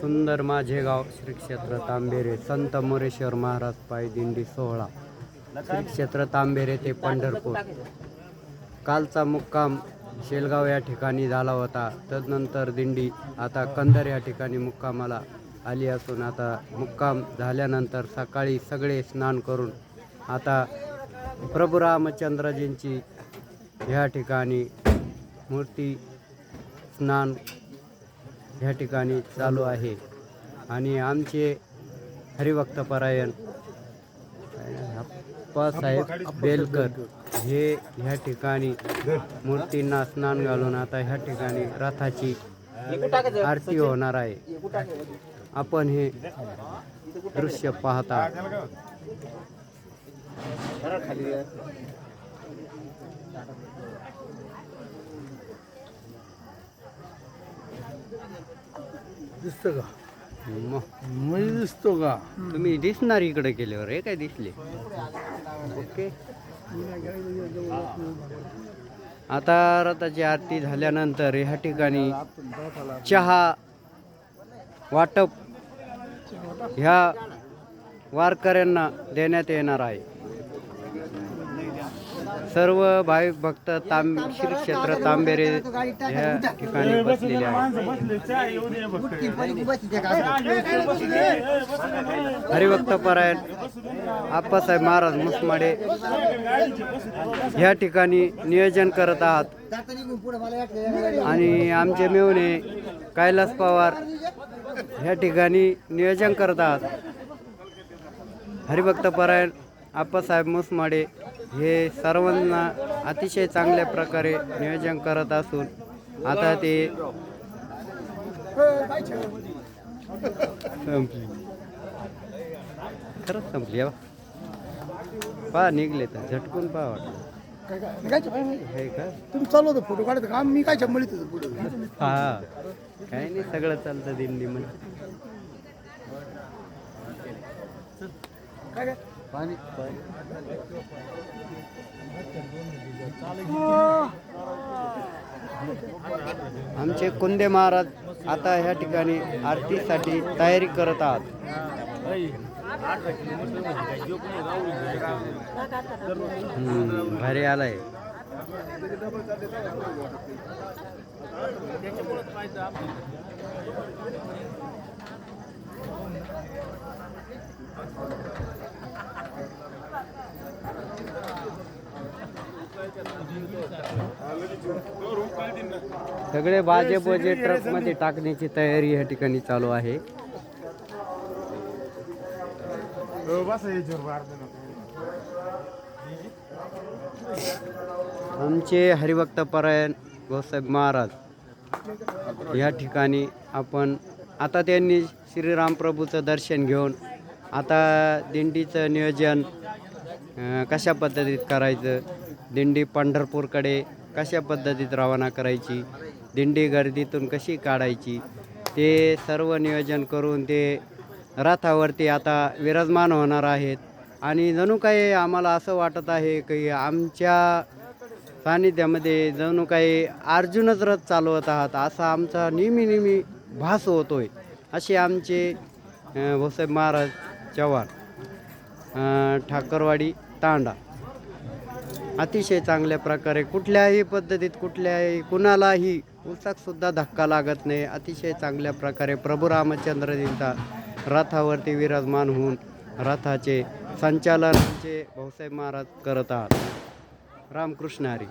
सुंदर माझे गाव श्री क्षेत्र तांबेरे संत मोरेश्वर महाराज पाय दिंडी सोहळा श्री क्षेत्र तांबेरे ते पंढरपूर. कालचा मुक्काम शेलगाव या ठिकाणी झाला होता. तदनंतर दिंडी आता कंदर या ठिकाणी मुक्कामाला आली असून आता मुक्काम झाल्यानंतर सकाळी सगळे स्नान करून आता प्रभू रामचंद्रजींची ह्या ठिकाणी मूर्ती स्नान ह्या ठिकाणी चालू आहे. आणि आमचे हरिभक्तपरायण अप्पासाहेब बेलकर हे ह्या ठिकाणी मूर्तींना स्नान घालून आता ह्या ठिकाणी रथाची आरती होणार आहे. आपण हे दृश्य पाहता. दिसतं का? मग दिसतो का? तुम्ही दिसणार इकडे गेल्यावर हे काय दिसले? ओके. आता रथाची आरती झाल्यानंतर ह्या ठिकाणी चहा वाटप ह्या वारकऱ्यांना देण्यात येणार आहे. सर्व भाविक भक्त तांब श्री क्षेत्र तांबेरे ह्या ठिकाणी बसलेले आहेत. हरिभक्त परायण आप्पासाहेब महाराज मुसमाडे ह्या ठिकाणी नियोजन करत आहात. आणि आमचे मेवणे कैलास पवार ह्या ठिकाणी नियोजन करत आहात. हरिभक्त परायण आप्पासाहेब मुसमाडे हे सर्वांना अतिशय चांगल्या प्रकारे नियोजन करत असून आता ते संपली. खरंच संपली पहा निघले तर झटकून पहा वाटलं हे का? तुम्ही चालू होतं फोटो काढत मी काय चंबळीत होतो पुढे हा. काही नाही सगळं चालतं दिंडी मध्ये काय काय? पाणी. आमचे कुंदे महाराज आता ह्या ठिकाणी आरतीसाठी तयारी करत आहात. भारी आलाय. सगळे बाजे बोजे ट्रकमध्ये टाकण्याची तयारी या ठिकाणी चालू आहे. आमचे हरिभक्त परायण गोसाहेब महाराज या ठिकाणी आपण आता त्यांनी श्रीराम प्रभूचं दर्शन घेऊन आता दिंडीचं नियोजन कशा पद्धतीत करायचं दिंडी पंढरपूरकडे कशा पद्धतीत रवाना करायची? दिंडी गर्दीतून कशी काढायची? ते सर्व नियोजन करून ते रथावरती आता विराजमान होणार आहेत. आणि जणू काही आम्हाला असं वाटत आहे की आमच्या सानिध्यामध्ये जणू काही अर्जुनच रथ चालवत आहात असा आमचा नेहमी नेहमी भास होतोय असे आमचे अं, भाऊसाहेब महाराज चव्हाण ठाकरवाडी तांडा. अतिशय चांगल्या प्रकारे कुठल्याही पद्धतीत कुठल्याही कुणालाही उसाकसुद्धा धक्का लागत नाही. अतिशय चांगल्या प्रकारे प्रभू रामचंद्रजींचा रथावरती विराजमान होऊन रथाचे संचालनांचे भाऊसाहेब महाराज करत आहात. रामकृष्ण हरी.